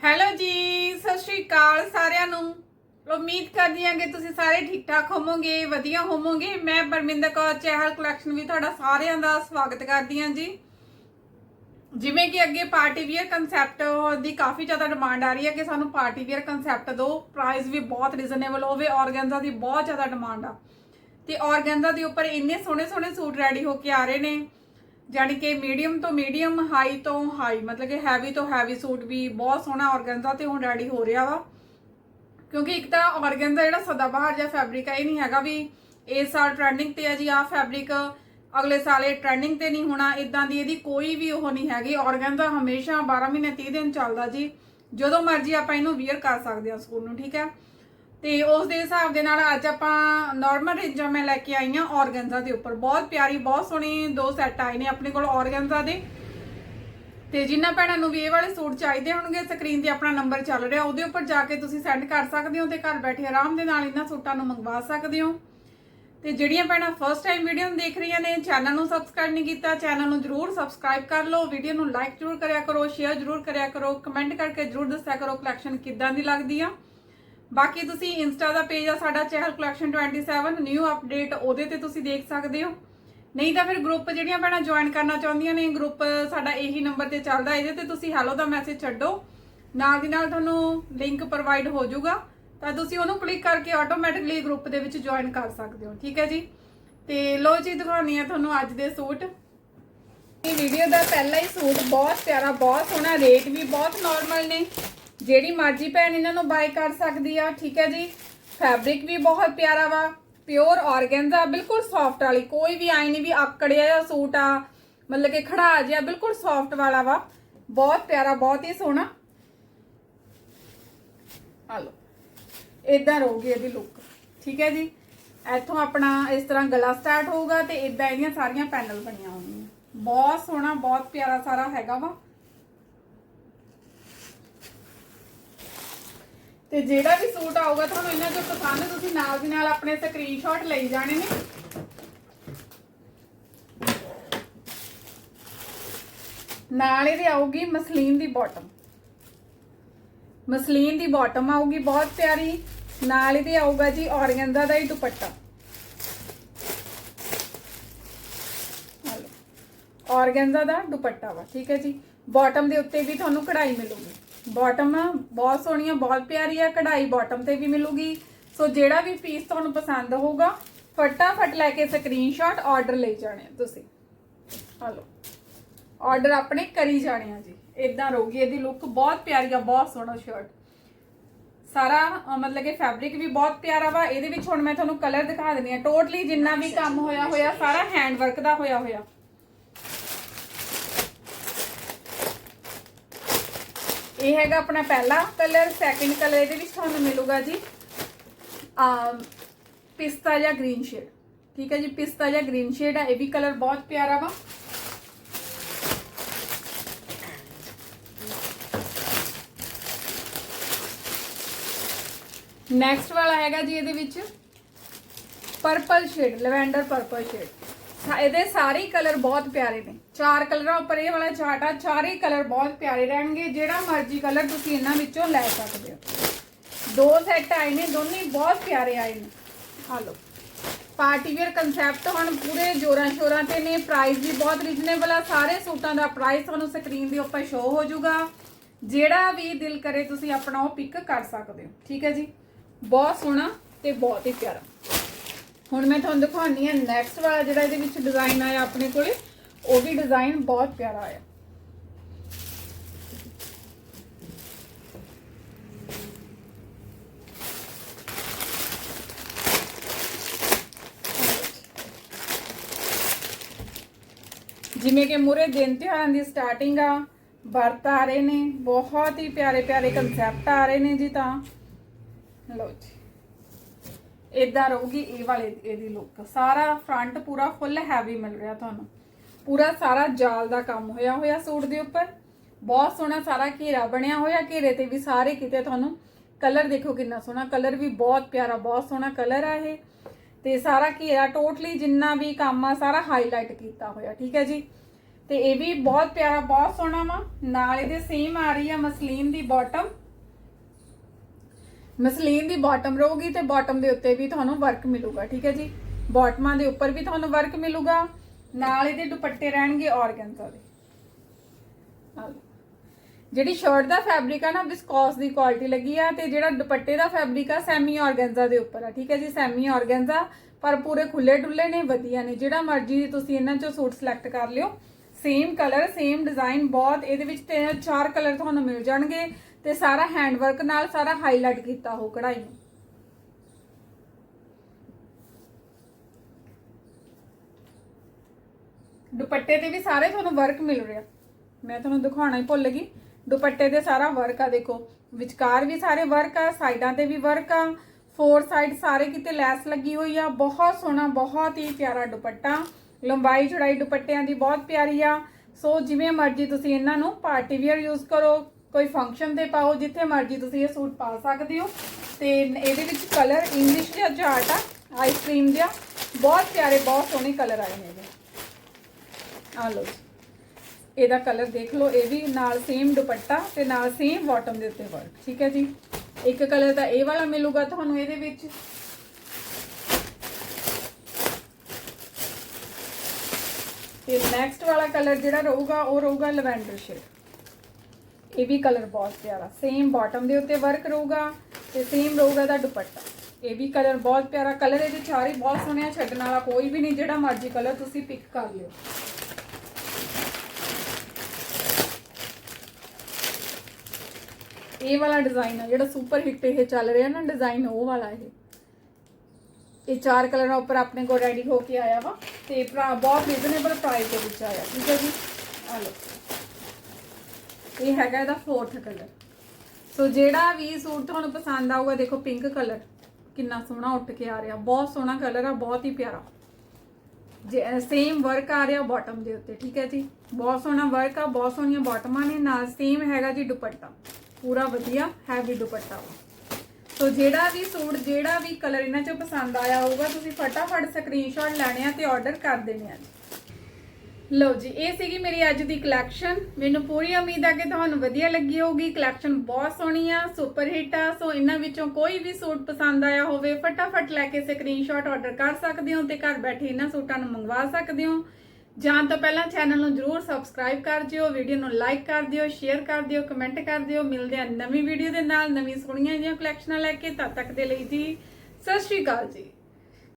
Hello ਜੀ, ਸਤਿ ਸ਼੍ਰੀ ਅਕਾਲ ਸਾਰਿਆਂ ਨੂੰ। ਉਮੀਦ ਕਰਦੀ ਹਾਂ ਕਿ ਤੁਸੀਂ ਸਾਰੇ ਠੀਕ ਠਾਕ ਹੋਵੋਗੇ, ਵਧੀਆ ਹੋਵੋਗੇ। ਮੈਂ ਪਰਮਿੰਦਰ ਕੌਰ, ਚਹਿਲ ਕਲੈਕਸ਼ਨ ਵੀ ਤੁਹਾਡਾ ਸਾਰਿਆਂ ਦਾ ਸਵਾਗਤ ਕਰਦੀ ਹਾਂ ਜੀ। ਜਿਵੇਂ ਕਿ ਅੱਗੇ ਪਾਰਟੀ ਵੀਅਰ ਕਨਸੈਪਟ ਦੀ ਕਾਫੀ ਜ਼ਿਆਦਾ ਡਿਮਾਂਡ ਆ ਰਹੀ ਹੈ ਕਿ ਸਾਨੂੰ ਪਾਰਟੀ ਵੀਅਰ ਕਨਸੈਪਟ ਦਿਓ। ਪ੍ਰਾਈਸ ਵੀ ਬਹੁਤ ਰੀਜ਼ਨੇਬਲ ਹੋਵੇ ਔਰਗੈਂਜ਼ਾ ਦੀ ਬਹੁਤ ਜ਼ਿਆਦਾ ਡਿਮਾਂਡ ਆ। ਤੇ ਔਰਗੈਂਜ਼ਾ ਦੇ ਉੱਪਰ ਇੰਨੇ ਸੋਹਣੇ ਸੋਹਣੇ ਸੂਟ ਰੈਡੀ ਹੋ ਕੇ ਆ ਰਹੇ ਨੇ। ਜਾਣੀ ਕਿ ਮੀਡੀਅਮ ਤੋਂ ਮੀਡੀਅਮ ਹਾਈ ਤੋਂ ਹਾਈ ਮਤਲਬ ਕਿ ਹੈਵੀ ਤੋਂ ਹੈਵੀ ਸੂਟ ਵੀ ਬਹੁਤ ਸੋਹਣਾ ਔਰਗੈਂਜ਼ਾ ਤੇ ਹੁਣ ਰੈਡੀ ਹੋ ਰਿਹਾ ਵਾ। ਕਿਉਂਕਿ ਇੱਕ ਤਾਂ ਔਰਗੈਂਜ਼ਾ ਜਿਹੜਾ ਸਦਾਬਹਾਰ ਜਿਹਾ ਫੈਬਰਿਕ ਹੈ ਇਹ ਨਹੀਂ ਹੈਗਾ ਵੀ ਇਸ ਸਾਲ ਟ੍ਰੈਂਡਿੰਗ ਤੇ ਹੈ ਜੀ, ਆਹ ਫੈਬਰਿਕ ਅਗਲੇ ਸਾਲ ਇਹ ਟ੍ਰੈਂਡਿੰਗ ਤੇ ਨਹੀਂ ਹੋਣਾ ਇਦਾਂ ਦੀ ਇਹਦੀ ਕੋਈ ਵੀ ਉਹ ਨਹੀਂ ਹੈਗੀ। ਔਰਗੈਂਜ਼ਾ ਹਮੇਸ਼ਾ 12 ਮਹੀਨੇ 30 ਦਿਨ ਚੱਲਦਾ ਜੀ। ਜਦੋਂ ਮਰਜ਼ੀ ਆਪਾਂ ਇਹਨੂੰ ਵੀਅਰ ਕਰ ਸਕਦੇ ਹਾਂ ਸਕੂਲ ਨੂੰ, ਠੀਕ ਹੈ? ਤੇ ਉਸ ਦੇ ਹਿਸਾਬ ਦੇ ਨਾਲ ਅੱਜ ਆਪਾਂ ਨਾਰਮਲ ਰੇਂਜਾਂ ਮੈਂ ਲੈ ਕੇ ਆਈ ਹਾਂ ਔਰਗੈਂਜ਼ਾ ਦੇ ਉੱਪਰ। ਬਹੁਤ ਪਿਆਰੀ, ਬਹੁਤ ਸੋਹਣੀ ਦੋ ਸੈੱਟ ਆਏ ਨੇ ਆਪਣੇ ਕੋਲ ਔਰਗੈਂਜ਼ਾ ਦੇ। ਤੇ ਜਿਨ੍ਹਾਂ ਭੈਣਾਂ ਨੂੰ ਵੀ ਇਹ ਵਾਲੇ ਸੂਟ ਚਾਹੀਦੇ ਹੋਣਗੇ ਸਕਰੀਨ ਤੇ ਆਪਣਾ ਨੰਬਰ ਚੱਲ ਰਿਹਾ। ਉਹਦੇ ਉੱਪਰ ਜਾ ਕੇ ਤੁਸੀਂ ਸੈਂਡ ਕਰ ਸਕਦੇ ਹੋ ਤੇ ਘਰ ਬੈਠੇ ਆਰਾਮ ਦੇ ਨਾਲ ਇਹਨਾਂ ਸੂਟਾਂ ਨੂੰ ਮੰਗਵਾ ਸਕਦੇ ਹੋ। ਤੇ ਜਿਹੜੀਆਂ ਭੈਣਾਂ ਫਸਟ ਟਾਈਮ ਵੀਡੀਓ ਨੂੰ ਦੇਖ ਰਹੀਆਂ ਨੇ ਚੈਨਲ ਨੂੰ ਸਬਸਕ੍ਰਾਈਬ ਨਹੀਂ ਕੀਤਾ ਚੈਨਲ ਨੂੰ ਜਰੂਰ ਸਬਸਕ੍ਰਾਈਬ ਕਰ ਲਓ। ਵੀਡੀਓ ਨੂੰ ਲਾਈਕ ਜਰੂਰ ਕਰਿਆ ਕਰੋ ਸ਼ੇਅਰ ਜਰੂਰ ਕਰਿਆ ਕਰੋ ਕਮੈਂਟ ਕਰਕੇ ਜਰੂਰ ਦੱਸਿਆ ਕਰੋ ਕਲੈਕਸ਼ਨ ਕਿੱਦਾਂ ਦੀ ਲੱਗਦੀ ਆ। ਬਾਕੀ ਤੁਸੀਂ ਇੰਸਟਾ ਦਾ ਪੇਜ ਆ ਸਾਡਾ ਚਹਿਲ ਕਲੈਕਸ਼ਨ 27 ਨਿਊ ਅਪਡੇਟ ਉਹਦੇ ਤੇ ਤੁਸੀਂ ਦੇਖ ਸਕਦੇ ਹੋ। ਨਹੀਂ ਤਾਂ ਫਿਰ ਗਰੁੱਪ ਜਿਹੜੀਆਂ ਭੈਣਾਂ ਜੁਆਇਨ ਕਰਨਾ ਚਾਹੁੰਦੀਆਂ ਨੇ ਗਰੁੱਪ ਸਾਡਾ ਇਹੀ ਨੰਬਰ ਤੇ ਚੱਲਦਾ, ਇਹਦੇ ਤੇ ਤੁਸੀਂ ਹੈਲੋ ਦਾ ਮੈਸੇਜ ਛੱਡੋ। ਨਾਲ ਦੀ ਨਾਲ ਤੁਹਾਨੂੰ ਲਿੰਕ ਪ੍ਰੋਵਾਈਡ ਹੋ ਜਾਊਗਾ। ਤਾਂ ਤੁਸੀਂ ਉਹਨੂੰ ਕਲਿੱਕ ਕਰਕੇ ਆਟੋਮੈਟਿਕਲੀ ਗਰੁੱਪ ਦੇ ਵਿੱਚ ਜੁਆਇਨ ਕਰ ਸਕਦੇ ਹੋ, ਠੀਕ ਹੈ ਜੀ? ਤੇ ਲੋ ਜੀ ਦਿਖਾਉਣੀ ਆ ਤੁਹਾਨੂੰ ਅੱਜ ਦੇ ਸੂਟ। ਇਹ ਵੀਡੀਓ ਦਾ ਪਹਿਲਾ ਹੀ ਸੂਟ ਬਹੁਤ ਪਿਆਰਾ, ਬਹੁਤ ਸੋਹਣਾ ਰੇਟ ਵੀ ਬਹੁਤ ਨਾਰਮਲ ਨੇ। ਜਿਹੜੀ ਮਰਜ਼ੀ ਭੈਣ ਇਹਨਾਂ ਨੂੰ ਬਾਈ ਕਰ ਸਕਦੀ ਆ, ਠੀਕ ਹੈ ਜੀ? ਫੈਬਰਿਕ ਵੀ ਬਹੁਤ ਪਿਆਰਾ ਵਾ ਪਿਓਰ ਆਰਗੈਂਜ਼ਾ ਬਿਲਕੁਲ ਸੌਫਟ ਵਾਲੀ, ਕੋਈ ਵੀ ਆਈ ਨਹੀਂ ਵੀ ਆਕੜਿਆ ਜਿਹਾ ਸੂਟ ਆ, ਮਤਲਬ ਕਿ ਖੜਾ ਜਿਹਾ, ਬਿਲਕੁਲ ਸੌਫਟ ਵਾਲਾ ਵਾ। ਬਹੁਤ ਪਿਆਰਾ, ਬਹੁਤ ਹੀ ਸੋਹਣਾ। ਆ ਲਓ ਇਦਾਂ ਰਹੂਗੀ ਇਹਦੀ ਲੁੱਕ ਠੀਕ ਹੈ ਜੀ? ਇੱਥੋਂ ਆਪਣਾ ਇਸ ਤਰ੍ਹਾਂ ਗਲਾ ਸਟਾਰਟ ਹੋਊਗਾ ਤੇ ਇਦਾਂ ਇਹਦੀਆਂ ਸਾਰੀਆਂ ਪੈਨਲ ਬਣੀਆਂ ਹੋਣਗੀਆਂ। ਬਹੁਤ ਸੋਹਣਾ, ਬਹੁਤ ਪਿਆਰਾ ਸਾਰਾ ਹੈਗਾ ਵਾ। ਤੇ ਜਿਹੜਾ ਵੀ ਸੂਟ ਆਊਗਾ ਤੁਹਾਨੂੰ ਇਹਨਾਂ ਚੋਂ ਪਸੰਦ, ਤੁਸੀਂ ਨਾਲ ਦੀ ਨਾਲ ਆਪਣੇ ਸਕਰੀਨਸ਼ਾਟ ਲਈ ਜਾਣੇ ਨੇ। ਨਾਲ ਇਹਦੇ ਆਊਗੀ ਮਸਲੀਨ ਦੀ ਬਾਟਮ ਮਸਲੀਨ ਦੀ ਬਾਟਮ ਆਊਗੀ ਬਹੁਤ ਪਿਆਰੀ। ਨਾਲ ਇਹਦੇ ਆਊਗਾ ਜੀ ਔਰਗੈਂਜ਼ਾ ਦਾ ਹੀ ਦੁਪੱਟਾ। ਔਰਗੈਂਜ਼ਾ ਦਾ ਦੁਪੱਟਾ ਵਾ, ਠੀਕ ਹੈ ਜੀ। ਬਾਟਮ ਦੇ ਉੱਤੇ ਵੀ ਤੁਹਾਨੂੰ ਕਢਾਈ ਮਿਲੂਗੀ। ਬਾਟਮ ਬਹੁਤ ਸੋਹਣੀ ਆ ਬਹੁਤ ਪਿਆਰੀ ਆ, ਕਢਾਈ ਬਾਟਮ ਤੇ ਵੀ ਮਿਲੂਗੀ। ਸੋ ਜਿਹੜਾ ਵੀ ਪੀਸ ਤੁਹਾਨੂੰ ਪਸੰਦ ਹੋਊਗਾ, ਫਟਾਫਟ ਲੈ ਕੇ ਸਕਰੀਨਸ਼ਾਟ ਆਰਡਰ ਲਈ ਜਾਣੇ ਆ ਤੁਸੀਂ। ਹਲੋ ਆਰਡਰ ਆਪਣੇ ਕਰੀ ਜਾਣੇ ਆ ਜੀ। ਇਦਾਂ ਰਹੂਗੀ ਇਹਦੀ ਲੁੱਕ ਬਹੁਤ ਪਿਆਰੀ ਆ, ਬਹੁਤ ਸੋਹਣਾ ਸ਼ਰਟ ਸਾਰਾ ਮਤਲਬ ਕਿ ਫੈਬਰਿਕ ਵੀ ਬਹੁਤ ਪਿਆਰਾ ਵਾ। ਇਹਦੇ ਵਿੱਚ ਹੁਣ ਮੈਂ ਤੁਹਾਨੂੰ ਕਲਰ ਦਿਖਾ ਦਿੰਦੀ ਆ। ਟੋਟਲੀ ਜਿੰਨਾ ਵੀ ਕੰਮ ਹੋਇਆ ਹੋਇਆ, ਸਾਰਾ ਹੈਂਡ ਵਰਕ ਦਾ ਹੋਇਆ ਹੋਇਆ। ਇਹ ਹੈਗਾ ਆਪਣਾ ਪਹਿਲਾ ਕਲਰ ਸੈਕਿੰਡ ਕਲਰ ਇਹਦੇ ਵਿੱਚ ਤੁਹਾਨੂੰ ਮਿਲੂਗਾ ਜੀ ਆ ਪਿਸਤਾ ਜਾਂ ਗ੍ਰੀਨ ਸ਼ੇਡ ਠੀਕ ਹੈ ਜੀ, ਪਿਸਤਾ ਜਾਂ ਗ੍ਰੀਨ ਸ਼ੇਡ ਹੈ ਇਹ ਵੀ ਕਲਰ ਬਹੁਤ ਪਿਆਰਾ ਵਾ। ਨੈਕਸਟ ਵਾਲਾ ਹੈਗਾ ਜੀ ਇਹਦੇ ਵਿੱਚ purple shade lavender purple shade ਇਹਦੇ ਸਾਰੇ ਕਲਰ ਬਹੁਤ ਪਿਆਰੇ ਨੇ। ਚਾਰ ਕਲਰਾਂ ਉੱਪਰ ਇਹ ਵਾਲਾ ਚਾਰਟ ਆ, ਚਾਰੇ ਕਲਰ ਬਹੁਤ ਪਿਆਰੇ ਰਹਿਣਗੇ। ਜਿਹੜਾ ਮਰਜ਼ੀ ਕਲਰ ਤੁਸੀਂ ਇਹਨਾਂ ਵਿੱਚੋਂ ਲੈ ਸਕਦੇ ਹੋ। ਦੋ ਸੈੱਟ ਆਏ ਨੇ, ਦੋਨੇ ਹੀ ਬਹੁਤ ਪਿਆਰੇ ਆਏ ਨੇ। ਆ ਲਓ। ਪਾਰਟੀ ਵੇਅਰ ਕਨਸੈਪਟ ਹੁਣ ਪੂਰੇ ਜੋਰਾਂ ਸ਼ੋਰਾਂ ਤੇ ਨੇ। ਪ੍ਰਾਈਸ ਵੀ ਬਹੁਤ ਰੀਜ਼ਨੇਬਲ ਆ। ਸਾਰੇ ਸੂਟਾਂ ਦਾ ਪ੍ਰਾਈਸ ਤੁਹਾਨੂੰ ਸਕਰੀਨ ਦੇ ਉੱਪਰ ਸ਼ੋ ਹੋ ਜਾਊਗਾ। ਜਿਹੜਾ ਵੀ ਦਿਲ ਕਰੇ ਤੁਸੀਂ ਆਪਣਾ ਉਹ ਪਿਕ ਕਰ ਸਕਦੇ ਹੋ। ਠੀਕ ਹੈ ਜੀ? ਬਹੁਤ ਸੋਹਣਾ ਤੇ ਬਹੁਤ ਹੀ ਪਿਆਰਾ। ਹੁਣ ਮੈਂ ਤੁਹਾਨੂੰ ਦਿਖਾਉਣੀ ਹੈ ਨੈਕਸਟ ਵਾਲਾ ਜਿਹੜਾ ਇਹਦੇ ਵਿੱਚ ਡਿਜ਼ਾਈਨ ਆਇਆ ਆਪਣੇ ਕੋਲੇ, ਉਹ ਵੀ ਡਿਜ਼ਾਈਨ ਬਹੁਤ ਪਿਆਰਾ ਆਇਆ। ਜਿਵੇਂ ਕਿ ਮੂਰੇ ਦਿਨ ਤਿਉਹਾਰਾਂ ਦੀ ਸਟਾਰਟਿੰਗ ਆ, ਵਰਤ ਆ ਰਹੇ ਨੇ, ਬਹੁਤ ਹੀ ਪਿਆਰੇ ਪਿਆਰੇ ਕਨਸੈਪਟ ਆ ਰਹੇ ਨੇ ਜੀ ਤਾਂ। ਲਓ ਜੀ। ਇਦਾਂ ਰਹੂਗੀ ਇਹ ਵਾਲੇ, ਇਹਦੀ ਲੁੱਕ ਸਾਰਾ ਫਰੰਟ ਪੂਰਾ ਫੁੱਲ ਹੈਵੀ ਮਿਲ ਰਿਹਾ ਤੁਹਾਨੂੰ। ਪੂਰਾ ਸਾਰਾ ਜਾਲ ਦਾ ਕੰਮ ਹੋਇਆ ਹੋਇਆ ਸੂਟ ਦੇ ਉੱਪਰ। ਬਹੁਤ ਸੋਹਣਾ ਸਾਰਾ ਘੇਰਾ ਬਣਿਆ ਹੋਇਆ। ਘੇਰੇ ਤੇ ਵੀ ਸਾਰੇ ਕਿਤੇ ਤੁਹਾਨੂੰ ਕਲਰ ਦੇਖੋ ਕਿੰਨਾ ਸੋਹਣਾ। ਕਲਰ ਵੀ ਬਹੁਤ ਪਿਆਰਾ, ਬਹੁਤ ਸੋਹਣਾ ਕਲਰ ਆ ਇਹ। ਤੇ ਸਾਰਾ ਘੇਰਾ ਟੋਟਲੀ ਜਿੰਨਾ ਵੀ ਕੰਮ ਆ, ਸਾਰਾ ਹਾਈਲਾਈਟ ਕੀਤਾ ਹੋਇਆ, ਠੀਕ ਹੈ ਜੀ? ਤੇ ਇਹ ਵੀ ਬਹੁਤ ਪਿਆਰਾ, ਬਹੁਤ ਸੋਹਣਾ ਵਾ। ਨਾਲ ਇਹਦੇ ਸੇਮ ਆ ਰਹੀ ਆ ਮਸਲੀਨ ਦੀ ਬਾਟਮ ਮਸਲੀਨ ਦੀ ਬਾਟਮ ਰਹੂਗੀ ਤੇ ਬਾਟਮ ਦੇ ਉੱਤੇ ਵੀ ਤੁਹਾਨੂੰ ਵਰਕ ਮਿਲੂਗਾ, ਠੀਕ ਹੈ ਜੀ? ਬਾਟਮਾਂ ਦੇ ਉੱਪਰ ਵੀ ਤੁਹਾਨੂੰ ਵਰਕ ਮਿਲੂਗਾ, ਨਾਲ ਇਹਦੇ ਦੁਪੱਟੇ ਰਹਿਣਗੇ ਔਰਗੈਂਜ਼ਾ ਦੇ। ਜਿਹੜੀ ਸ਼ਰਟ ਦਾ ਫੈਬਰਿਕ ਆ ਨਾ ਵਿਸਕੋਸ ਦੀ ਕੁਆਲਿਟੀ ਲੱਗੀ ਆ ਤੇ ਜਿਹੜਾ ਦੁਪੱਟੇ ਦਾ ਫੈਬਰਿਕ ਆ ਸੈਮੀ ਆਰਗੈਂਜ਼ਾ ਦੇ ਉੱਪਰ ਆ, ਠੀਕ ਹੈ ਜੀ? ਸੈਮੀ ਆਰਗੈਂਜ਼ਾ ਪਰ ਪੂਰੇ ਖੁੱਲੇ ਡੁੱਲੇ ਨੇ, ਵਧੀਆ ਨੇ। ਜਿਹੜਾ ਮਰਜ਼ੀ ਤੁਸੀਂ ਇਹਨਾਂ ਚੋਂ ਸੂਟ ਸਿਲੈਕਟ ਕਰ ਲਿਓ। ਸੇਮ ਕਲਰ ਸੇਮ ਡਿਜ਼ਾਈਨ ਬਹੁਤ ਇਹਦੇ ਵਿੱਚ ਤਿੰਨ ਚਾਰ ਕਲਰ ਤੁਹਾਨੂੰ ਮਿਲ ਜਾਣਗੇ। ਤੇ ਸਾਰਾ ਹੈਂਡ ਵਰਕ ਨਾਲ ਸਾਰਾ ਹਾਈਲਾਈਟ ਕੀਤਾ ਹੋ ਕਢਾਈ ਨੂੰ। ਦੁਪੱਟੇ ਤੇ ਵੀ ਸਾਰੇ ਤੁਹਾਨੂੰ ਵਰਕ ਮਿਲ ਰਿਹਾ। ਮੈਂ ਤੁਹਾਨੂੰ ਦਿਖਾਉਣਾ ਹੀ ਭੁੱਲ ਗਈ। ਦੁਪੱਟੇ ਤੇ ਸਾਰਾ ਵਰਕ ਆ, ਦੇਖੋ। ਵਿਚਕਾਰ ਵੀ ਸਾਰੇ ਵਰਕ ਆ, ਸਾਈਡਾਂ ਤੇ ਵੀ ਵਰਕ ਆ। ਫੋਰ ਸਾਈਡ ਸਾਰੇ ਕਿਤੇ ਲੈਸ ਲੱਗੀ ਹੋਈ ਆ। ਬਹੁਤ ਸੋਹਣਾ, ਬਹੁਤ ਹੀ ਪਿਆਰਾ ਦੁਪੱਟਾ। ਲੰਬਾਈ ਚੌੜਾਈ ਦੁਪੱਟਿਆਂ ਦੀ ਬਹੁਤ ਪਿਆਰੀ ਆ। ਸੋ ਜਿਵੇਂ ਮਰਜ਼ੀ ਤੁਸੀਂ ਇਹਨਾਂ ਨੂੰ ਪਾਰਟੀ ਵੇਅਰ ਯੂਜ਼ ਕਰੋ। ਕੋਈ ਫੰਕਸ਼ਨ ਤੇ ਪਾਓ ਜਿੱਥੇ ਮਰਜ਼ੀ ਤੁਸੀਂ ਇਹ ਸੂਟ ਪਾ ਸਕਦੇ ਹੋ। ਤੇ ਇਹਦੇ ਵਿੱਚ ਕਲਰ ਇੰਗਲਿਸ਼ ਜਿਹਾ ਚਾਰਟ ਆ ਆਈਸਕ੍ਰੀਮ ਜਿਹਾ। ਬਹੁਤ ਪਿਆਰੇ, ਬਹੁਤ ਸੋਹਣੇ ਕਲਰ ਆਏ ਨੇ ਇਹਦੇ। ਆ ਲਓ ਜੀ। ਇਹਦਾ ਕਲਰ ਦੇਖ ਲਓ, ਇਹ ਵੀ ਨਾਲ ਸੇਮ ਦੁਪੱਟਾ ਤੇ ਨਾਲ ਸੇਮ ਬਾਟਮ ਦੇ ਉੱਤੇ ਵਰਕ ਠੀਕ ਹੈ ਜੀ? ਇੱਕ ਕਲਰ ਦਾ ਇਹ ਵਾਲਾ ਮਿਲੂਗਾ ਤੁਹਾਨੂੰ ਇਹਦੇ ਵਿੱਚ। ਤੇ ਨੈਕਸਟ ਵਾਲਾ ਕਲਰ ਜਿਹੜਾ ਰਹੂਗਾ, ਉਹ ਰਹੂਗਾ ਲਵੈਂਡਰ ਸ਼ੇਡ ਇਹ ਵੀ ਕਲਰ ਬਹੁਤ ਪਿਆਰਾ। ਸੇਮ ਬਾਟਮ ਦੇ ਉੱਤੇ ਵਰਕ ਰਹੂਗਾ ਤੇ ਸੇਮ ਰਹੂਗਾ ਦਾ ਦੁਪੱਟਾ। ਇਹ ਵੀ ਕਲਰ ਬਹੁਤ ਪਿਆਰਾ। ਕਲਰ ਇਹਦੇ ਚਾਰੇ ਬਹੁਤ ਸੋਹਣੇ ਆ, ਛੱਡਣ ਵਾਲਾ ਕੋਈ ਵੀ ਨਹੀਂ, ਜਿਹੜਾ ਮਰਜ਼ੀ ਕਲਰ ਤੁਸੀਂ ਪਿਕ ਕਰ ਲਿਓ। ਇਹ ਵਾਲਾ ਡਿਜ਼ਾਈਨ ਆ, ਜਿਹੜਾ ਸੁਪਰ ਹਿੱਟ ਇਹ ਚੱਲ ਰਿਹਾ ਨਾ ਡਿਜ਼ਾਈਨ ਉਹ ਵਾਲਾ ਇਹ। ਇਹ ਚਾਰ ਕਲਰਾਂ ਉੱਪਰ ਆਪਣੇ ਕੋਲ ਰੈਡੀ ਹੋ ਕੇ ਆਇਆ ਵਾ ਤੇ ਭਰਾ ਬਹੁਤ ਰੀਜ਼ਨੇਬਲ ਪ੍ਰਾਈਸ ਦੇ ਵਿੱਚ ਆਇਆ, ਠੀਕ ਹੈ ਜੀ? ਆ ਲਓ। ਇਹ ਹੈਗਾ ਇਹਦਾ ਫੋਰਥ ਕਲਰ ਸੋ ਜਿਹੜਾ ਵੀ ਸੂਟ ਤੁਹਾਨੂੰ ਪਸੰਦ ਆਊਗਾ, ਦੇਖੋ ਪਿੰਕ ਕਲਰ ਕਿੰਨਾ ਸੋਹਣਾ ਉੱਠ ਕੇ ਆ ਰਿਹਾ। ਬਹੁਤ ਸੋਹਣਾ ਕਲਰ ਆ, ਬਹੁਤ ਹੀ ਪਿਆਰਾ। ਜੇ ਸੇਮ ਵਰਕ ਆ ਰਿਹਾ ਬਾਟਮ ਦੇ ਉੱਤੇ, ਠੀਕ ਹੈ ਜੀ? ਬਹੁਤ ਸੋਹਣਾ ਵਰਕ ਆ, ਬਹੁਤ ਸੋਹਣੀਆਂ ਬਾਟਮਾਂ ਨੇ। ਨਾਲ ਸੇਮ ਹੈਗਾ ਜੀ ਦੁਪੱਟਾ। ਪੂਰਾ ਵਧੀਆ ਹੈਵੀ ਦੁਪੱਟਾ। ਵਾ ਸੋ ਜਿਹੜਾ ਵੀ ਸੂਟ, ਜਿਹੜਾ ਵੀ ਕਲਰ ਇਹਨਾਂ ਚੋਂ ਪਸੰਦ ਆਇਆ ਹੋਊਗਾ, ਤੁਸੀਂ ਫਟਾਫਟ ਸਕਰੀਨਸ਼ਾਟ ਲੈਣੇ ਆ ਤੇ ਆਰਡਰ ਕਰ ਦੇਣੇ ਆ ਜੀ। ਲਓ ਜੀ, ਇਹ ਸੀਗੀ ਮੇਰੀ ਅੱਜ ਦੀ ਕਲੈਕਸ਼ਨ ਮੈਨੂੰ ਪੂਰੀ ਉਮੀਦ ਆ ਕਿ ਤੁਹਾਨੂੰ ਵਧੀਆ ਲੱਗੀ ਹੋਊਗੀ। ਕਲੈਕਸ਼ਨ ਬਹੁਤ ਸੋਹਣੀ ਆ ਸੁਪਰ ਹਿੱਟ ਆ। ਸੋ ਇਹਨਾਂ ਵਿੱਚੋਂ ਕੋਈ ਵੀ ਸੂਟ ਪਸੰਦ ਆਇਆ ਹੋਵੇ, ਫਟਾਫਟ ਲੈ ਕੇ ਸਕਰੀਨਸ਼ਾਟ ਆਰਡਰ ਕਰ ਸਕਦੇ ਹੋ ਤੇ ਘਰ ਬੈਠੇ ਇਹਨਾਂ ਸੂਟਾਂ ਨੂੰ ਮੰਗਵਾ ਸਕਦੇ ਹੋ। ਜਾਣ ਤੋਂ ਪਹਿਲਾਂ ਚੈਨਲ ਨੂੰ ਜਰੂਰ ਸਬਸਕ੍ਰਾਈਬ ਕਰ ਦਿਓ ਵੀਡੀਓ ਨੂੰ ਲਾਈਕ ਕਰ ਦਿਓ ਸ਼ੇਅਰ ਕਰ ਦਿਓ ਕਮੈਂਟ ਕਰ ਦਿਓ। ਮਿਲਦੇ ਆ ਨਵੀਂ ਵੀਡੀਓ ਦੇ ਨਾਲ, ਨਵੀਂ ਸੋਹਣੀਆਂ ਜਿਹੀਆਂ ਕਲੈਕਸ਼ਨਾਂ ਲੈ ਕੇ। ਤਦ ਤੱਕ ਦੇ ਲਈ ਜੀ, ਸਤਿ ਸ਼੍ਰੀ ਅਕਾਲ ਜੀ।